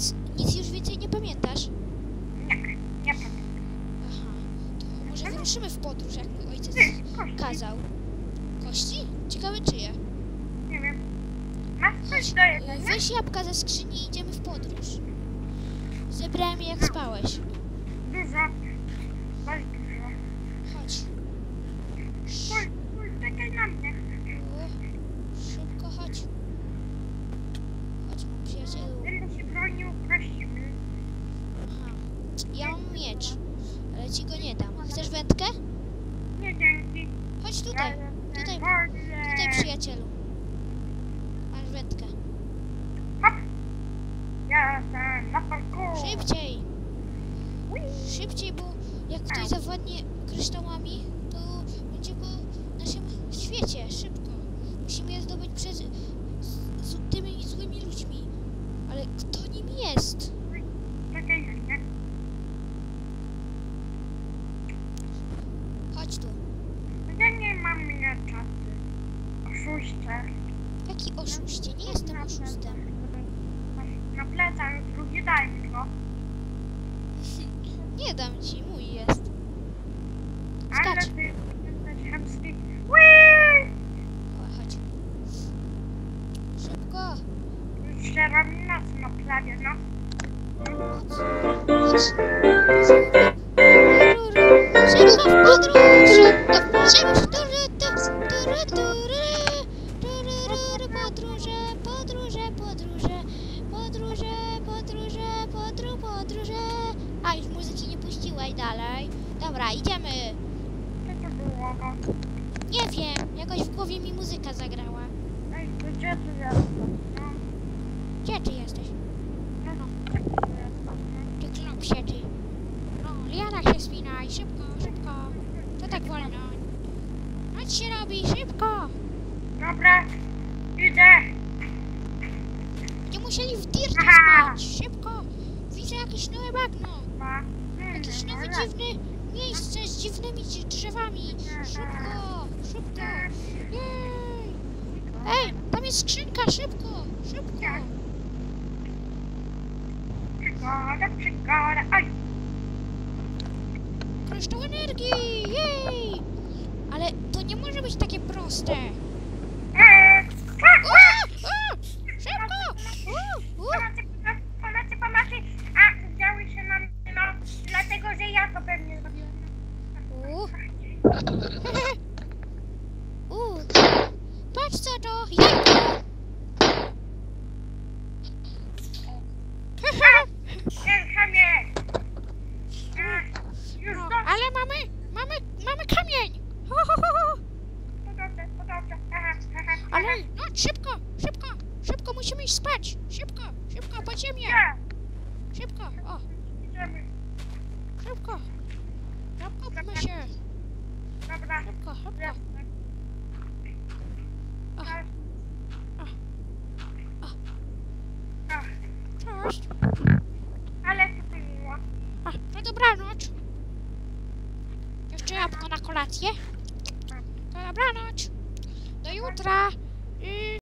Nic, nic już więcej nie pamiętasz? Nie, nie pamiętam. Aha. To może wyruszymy w podróż, jak mój ojciec kazał. Kości? Ciekawe czyje. nie wiem. Masz coś do jedzenia? Weź jabłka ze skrzyni i idziemy w podróż. Zebrałem je jak spałeś. Dużo. Ale ci go nie dam. Chcesz wędkę? Nie dzięki. Chodź tutaj. Tutaj, tutaj przyjacielu. Masz wędkę. Ja. Szybciej! Szybciej, bo jak ktoś zawładnie kryształami, to będzie po naszym świecie. Szybko. Musimy je zdobyć przez z, z tymi złymi ludźmi. Ale kto nim jest? Czekaj na mnie. Chodź tu. Ja nie mam miecza. Oszuście. Jaki oszuście? Nie jestem oszustem. Na plecach drugi daj mi go. Nie dam ci, mój jest. Ale Skacz. ty jesteś chamski. Chodź. Szybko. Się robi noc na prawie, no. Szybko w podróż! Podróże, podróże, podru, podróże. A, już muzyki nie puściłeś dalej. Dobra, idziemy. Co to było? Nie wiem, jakoś w głowie mi muzyka zagrała. Ej, to gdzie tu jestem? No, Gdzie ty jesteś? no, no. No. Ty klopsie, ty. No, liana się spinaj, szybko, szybko. To tak wolno. Chodź się robi, szybko. Dobra, musieli w dircie Aha. spać, szybko. Widzę jakieś nowe bagno. Ma. Jakieś nowe dziwne miejsce z dziwnymi dzi- drzewami. Szybko, szybko. Jej. Ej, tam jest skrzynka, szybko, szybko. Przygoda, przygoda. Oj, Kryształ energii, jej. Ale to nie może być takie proste. eee, O, o, szybko. U, u. Pomocy, pomocy, pomocy. A, działy się na mnie, no, dlatego, że ja to pewnie zrobiłem. U. U. Patrz co to, jajko. Ten chamie. Już No, to, ale mamy, mamy, mamy kamień. Ho, ho, ho, ho. to dobrze, to dobrze. Aha, aha, Ale no szybko, szybko, szybko musimy iść spać. Szybko, szybko po ziemię. Szybko, o, idziemy. szybko. Zakopmy się. Dobra, Szybko, szybko. jasne. O. O. O. Cześć. Ale to miło. A, no dobranoc. Jeszcze jabłko na kolację. To dobranoc. Do jutra. Mm.